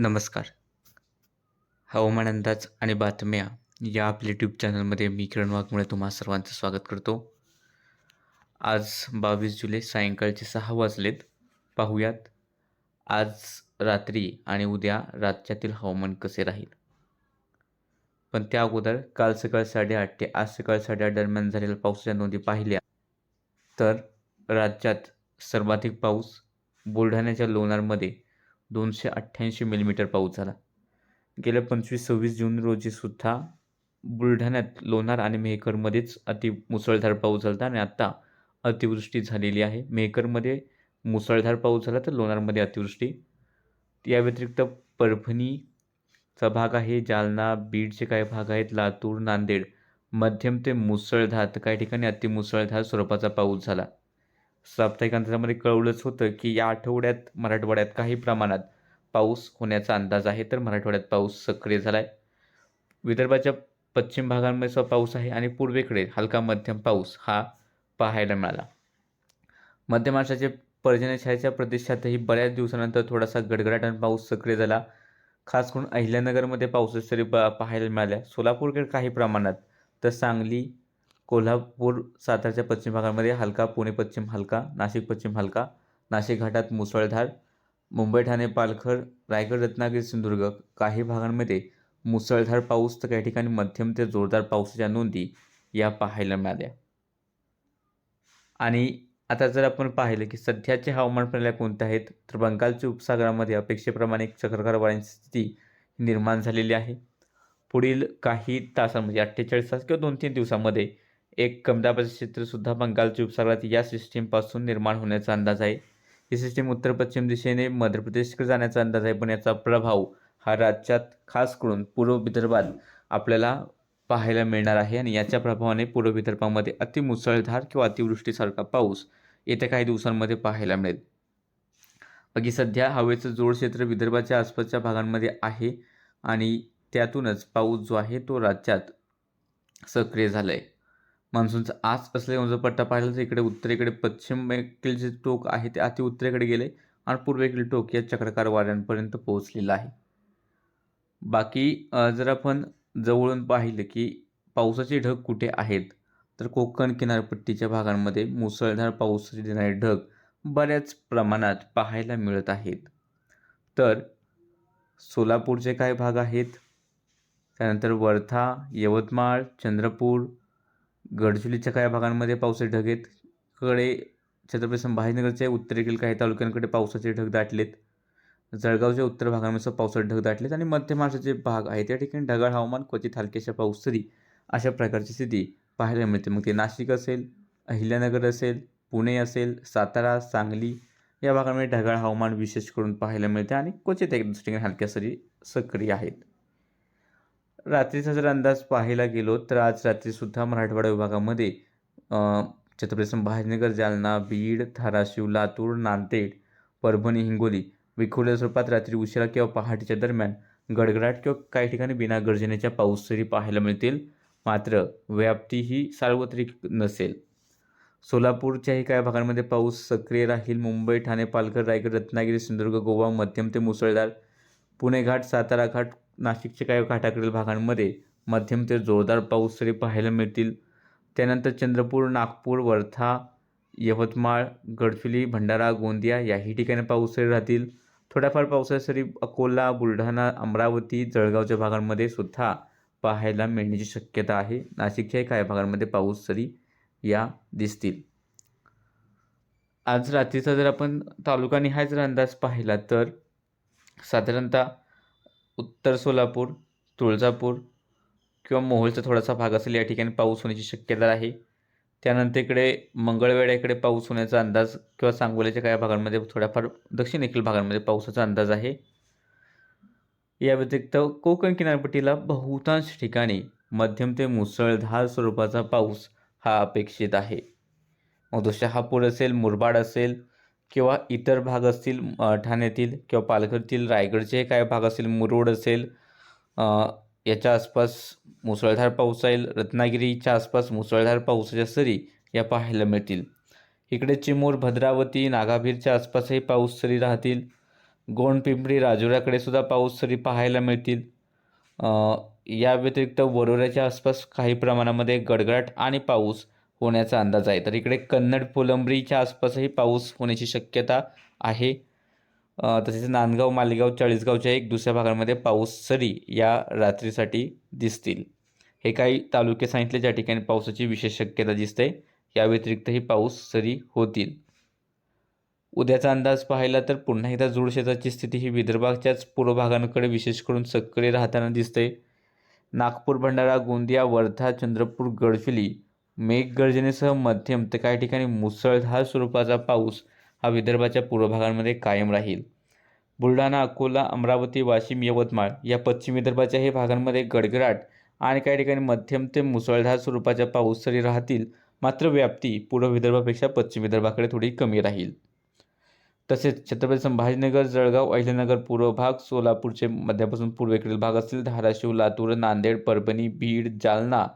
नमस्कार. हवामान अंदाज आणि बातम्या या आपल्या यूट्यूब चॅनलमध्ये मी किरण वाघमुळे तुम्हा सर्वांचं स्वागत करतो. आज बावीस जुलै सायंकाळचे सहा वाजलेत. पाहूयात आज रात्री आणि उद्या राज्यातील हवामान कसे राहील? पण त्या अगोदर काल सकाळ साडेआठ ते आज सकाळ साडेआठ दरम्यान झालेल्या पावसाच्या नोंदी पाहिल्या तर राज्यात सर्वाधिक पाऊस बुलढाण्याच्या लोणारमध्ये दोनशे अठ्ठ्याऐंशी मिलीमीटर पाऊस झाला. गेल्या पंचवीस सव्वीस जून रोजीसुद्धा बुलढाण्यात लोणार आणि मेहकरमध्येच अति मुसळधार पाऊस झाला आणि आत्ता अतिवृष्टी झालेली आहे. मेहकरमध्ये मुसळधार पाऊस झाला तर लोणारमध्ये अतिवृष्टी. या व्यतिरिक्त परभणीचा भाग आहे जालना बीडचे काही भाग आहेत लातूर नांदेड मध्यम ते मुसळधार तर काही ठिकाणी अतिमुसळधार स्वरूपाचा पाऊस झाला. साप्ताहिकांतामध्ये कळवलंच होतं की या आठवड्यात मराठवाड्यात काही प्रमाणात पाऊस होण्याचा अंदाज आहे तर मराठवाड्यात पाऊस सक्रिय झाला आहे विदर्भाच्या पश्चिम भागांमध्ये सुद्धा पाऊस आहे आणि पूर्वेकडे हलका मध्यम पाऊस हा पाहायला मिळाला. मध्य महाराष्ट्राचे पर्जन्यछायाच्या प्रदेशातही बऱ्याच दिवसानंतर थोडासा गडगडाट पाऊस सक्रिय झाला. खास करून अहिल्यानगरमध्ये पावसाच्या सरी पाहायला मिळाल्या. सोलापूरकडे काही प्रमाणात तर सांगली कोल्हापूर सातारच्या पश्चिम भागामध्ये हलका पुणे पश्चिम हलका नाशिक पश्चिम हलका नाशिक घाटात मुसळधार मुंबई ठाणे पालघर रायगड रत्नागिरी सिंधुदुर्ग काही भागांमध्ये मुसळधार पाऊस तर काही ठिकाणी मध्यम ते जोरदार पावसाच्या नोंदी या पाहायला मिळाल्या. आणि आता जर आपण पाहिलं की सध्याचे हवामान प्रणाल्या कोणत्या आहेत तर बंगालच्या उपसागरामध्ये अपेक्षेप्रमाणे एक चक्रकार वाऱ्यांची स्थिती निर्माण झालेली आहे. पुढील काही तासांमध्ये अठ्ठेचाळीस तास किंवा दोन तीन दिवसामध्ये एक कमदाबाद क्षेत्र क्षेत्रसुद्धा बंगालच्या उपसागरात या सिस्टीमपासून निर्माण होण्याचा अंदाज आहे. ही सिस्टीम उत्तर पश्चिम दिशेने मध्य प्रदेशकडे जाण्याचा अंदाज आहे पण याचा प्रभाव हा राज्यात खास करून पूर्व विदर्भात आपल्याला पाहायला मिळणार आहे आणि याच्या प्रभावाने पूर्व विदर्भामध्ये अतिमुसळधार किंवा अतिवृष्टीसारखा पाऊस येत्या काही दिवसांमध्ये पाहायला मिळेल. बाकी सध्या हवेचं जोड क्षेत्र विदर्भाच्या आसपासच्या भागांमध्ये आहे आणि त्यातूनच पाऊस जो आहे तो राज्यात सक्रिय झाला आहे मान्सूनचा आज असलेला जर पट्टा पाहिला तर इकडे उत्तरेकडे पश्चिमेकडील जे टोक आहे ते अति उत्तरेकडे गेले आणि पूर्वेकडील टोक या चक्रकार वाऱ्यांपर्यंत पोहोचलेलं आहे. बाकी जर आपण जवळून पाहिलं की पावसाचे ढग कुठे आहेत तर कोकण किनारपट्टीच्या भागांमध्ये मुसळधार पावसाचे देणारे ढग बऱ्याच प्रमाणात पाहायला मिळत आहेत. तर सोलापूरचे काही भाग आहेत? त्यानंतर वर्धा यवतमाळ चंद्रपूर गडचिरोलीच्या काही भागांमध्ये पावसाचे ढग आहेत. कडे छत्रपती संभाजीनगरच्या उत्तरेकडील काही तालुक्यांकडे पावसाचे ढग दाटलेत. जळगावच्या उत्तर भागांमध्ये पावसाचे ढग दाटलेत आणि मध्य महाराष्ट्राचे भाग आहेत. त्या ठिकाणी ढगाळ हवामान क्वचित हलक्याशा पाऊस तरी अशा प्रकारची स्थिती पाहायला मिळते. मग ते नाशिक असेल अहिल्यानगर असेल पुणे असेल सातारा सांगली या भागांमध्ये ढगाळ हवामान विशेष करून पाहायला मिळते आणि क्वचित एक दृष्टीने हलक्या सरी सक्रिय आहेत. रात्रीचा जर अंदाज पाहायला गेलो तर आज रात्रीसुद्धा मराठवाडा विभागामध्ये छत्रपती संभाजीनगर जालना बीड धाराशिव लातूर नांदेड परभणी हिंगोली विखुरल्या स्वरूपात रात्री उशिरा किंवा पहाटेच्या दरम्यान गडगडाट किंवा काही ठिकाणी बिना गर्जनेच्या पाऊससरी पाहायला मिळतील. मात्र व्याप्ती ही सार्वत्रिक नसेल. सोलापूरच्याही काही भागांमध्ये पाऊस सक्रिय राहील. मुंबई ठाणे पालघर रायगड रत्नागिरी सिंधुदुर्ग गोवा मध्यम ते मुसळधार. पुणे घाट सातारा घाट नाशिकच्या काही घाटाकडील भागांमध्ये मध्यम ते जोरदार पाऊस तरी पाहायला मिळतील. त्यानंतर चंद्रपूर नागपूर वर्धा यवतमाळ गडचिरोली भंडारा गोंदिया याही ठिकाणी पाऊस सरी राहतील. थोड्याफार पावसाळ्या सरी अकोला बुलढाणा अमरावती जळगावच्या भागांमध्ये सुद्धा पाहायला मिळण्याची शक्यता आहे. नाशिकच्याही काही भागांमध्ये पाऊस सरी या दिसतील. आज रात्रीचा जर आपण तालुकानिहाय जर अंदाज पाहिला तर साधारणतः उत्तर सोलापूर तुळजापूर किंवा मोहोळचा थोडासा भाग असेल या ठिकाणी पाऊस होण्याची शक्यता आहे. त्यानंतर इकडे मंगळवेढा इकडे पाऊस होण्याचा अंदाज किंवा सांगोल्याच्या काही भागांमध्ये थोड्याफार दक्षिणेकडील भागांमध्ये पावसाचा अंदाज आहे. या व्यतिरिक्त कोकण किनारपट्टीला बहुतांश ठिकाणी मध्यम ते मुसळधार स्वरूपाचा पाऊस हा अपेक्षित आहे. मग तो शहापूर असेल मुरबाड असेल किंवा इतर भाग असतील ठाण्यातील किंवा पालघरतील रायगडचे काही भाग असतील मुरुड असेल याच्या आसपास मुसळधार पाऊस जाईल रत्नागिरीच्या आसपास मुसळधार पावसाच्या सरी या पाहायला मिळतील. इकडे चिमूर भद्रावती नागाभीरच्या आसपासही पाऊस सरी राहतील. गोंडपिंपरी राजुराकडे सुद्धा पाऊस सरी पाहायला मिळतील. या व्यतिरिक्त वरोऱ्याच्या आसपास काही प्रमाणामध्ये गडगडाट आणि पाऊस होण्याचा अंदाज आहे. तर इकडे कन्नड फुलंब्रीच्या आसपासही पाऊस होण्याची शक्यता आहे. तसेच नांदगाव मालेगाव चाळीसगावच्या एक दुसऱ्या भागांमध्ये पाऊस सरी या रात्रीसाठी दिसतील. हे काही तालुके सांगितले ज्या ठिकाणी पावसाची विशेष शक्यता दिसते या व्यतिरिक्तही पाऊस सरी होतील. उद्याचा अंदाज पाहिला तर पुन्हा एकदा जोड शेताची स्थिती ही विदर्भाच्याच पूर्व भागांकडे विशेष करून सक्रिय राहताना दिसते. नागपूर भंडारा गोंदिया वर्धा चंद्रपूर गडचिली मेघगर्जनेसह मध्यम तर काही ठिकाणी मुसळधार स्वरूपाचा पाऊस हा विदर्भाच्या पूर्व भागांमध्ये कायम राहील. बुलढाणा अकोला अमरावती वाशिम यवतमाळ या पश्चिम विदर्भाच्या हे भागांमध्ये गडगडाट आणि काही ठिकाणी मध्यम ते मुसळधार स्वरूपाच्या पाऊस तरी राहतील मात्र व्याप्ती पूर्व विदर्भापेक्षा पश्चिम विदर्भाकडे थोडी कमी राहील. तसेच छत्रपती संभाजीनगर जळगाव अहिल्यानगर पूर्व भाग सोलापूरचे मध्यापासून पूर्वेकडील भाग असतील धाराशिव लातूर नांदेड परभणी बीड जालना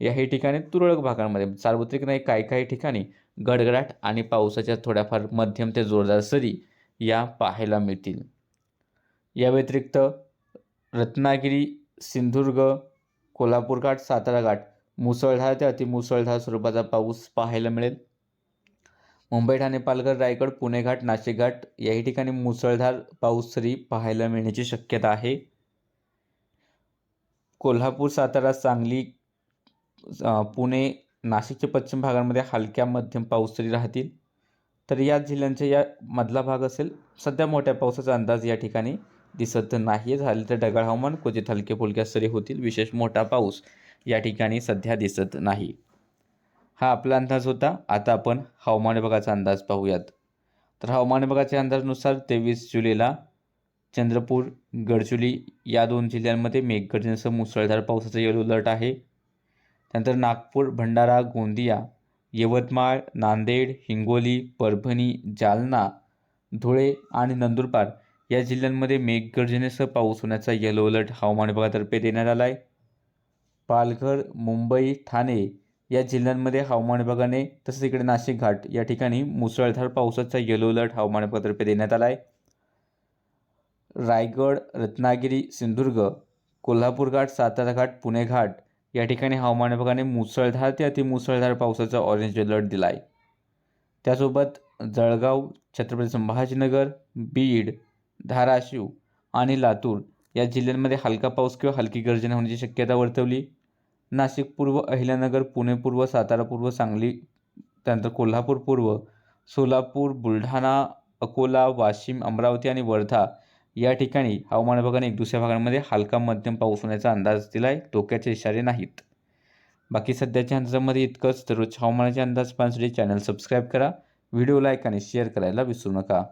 याही ठिकाणी तुरळक भागांमध्ये सार्वत्रिक नाही काही काही ठिकाणी गडगडाट आणि पावसाच्या थोड्याफार मध्यम ते जोरदार सरी या पाहायला मिळतील. या व्यतिरिक्त रत्नागिरी सिंधुदुर्ग कोल्हापूर घाट सातारा घाट मुसळधार ते अतिमुसळधार स्वरूपाचा पाऊस पाहायला मिळेल. मुंबई ठाणे पालघर रायगड पुणे घाट नाशिक घाट याही ठिकाणी मुसळधार पाऊस सरी पाहायला मिळण्याची शक्यता आहे. कोल्हापूर सातारा सांगली पुणे नाशिकच्या पश्चिम भागांमध्ये हलक्या मध्यम पाऊस तरी राहतील. तर या जिल्ह्यांच्या या मधला भाग असेल सध्या मोठ्या पावसाचा अंदाज या ठिकाणी दिसत नाही झाले तर ढगाळ हवामान क्वचित हलके फुलक्या सरी होतील विशेष मोठा पाऊस या ठिकाणी सध्या दिसत नाही. हा आपला अंदाज होता. आता आपण हवामान विभागाचा अंदाज पाहूयात. तर हवामान विभागाच्या अंदाजानुसार तेवीस जुलैला चंद्रपूर गडचुली या दोन जिल्ह्यांमध्ये मेघगर्जनेसह मुसळधार पावसाचा येलो अलर्ट आहे. त्यानंतर नागपूर भंडारा गोंदिया यवतमाळ नांदेड हिंगोली परभणी जालना धुळे आणि नंदुरबार या जिल्ह्यांमध्ये मेघगर्जनेसह पाऊस होण्याचा येलो अलर्ट हवामान विभागातर्फे देण्यात आला आहे पालघर मुंबई ठाणे या जिल्ह्यांमध्ये हवामान विभागाने तसेच इकडे नाशिक घाट या ठिकाणी मुसळधार पावसाचा येलो अलर्ट हवामान विभागातर्फे देण्यात आला आहे रायगड रत्नागिरी सिंधुदुर्ग कोल्हापूर घाट सातारा घाट पुणे घाट या ठिकाणी हवामान विभागाने मुसळधार ते अतिमुसळधार पावसाचा ऑरेंज अलर्ट दिला आहे त्यासोबत जळगाव छत्रपती संभाजीनगर बीड धाराशिव आणि लातूर या जिल्ह्यांमध्ये हलका पाऊस किंवा हलकी गर्जना होण्याची शक्यता वर्तवली. नाशिक पूर्व अहिल्यानगर पुणे पूर्व सातारा पूर्व सांगली त्यानंतर कोल्हापूर पूर्व सोलापूर बुलढाणा अकोला वाशिम अमरावती आणि वर्धा या ठिकाणी हवामान विभागाने एक दुसऱ्या भागांमध्ये हलका मध्यम पाऊस होण्याचा अंदाज दिला आहे धोक्याचे इशारे नाहीत. बाकी सध्याच्या अंदाजामध्ये इतकंच. दररोज हवामानाचे अंदाज पाहण्यासाठी चॅनल सबस्क्राईब करा. व्हिडिओ लाईक आणि शेअर करायला विसरू नका.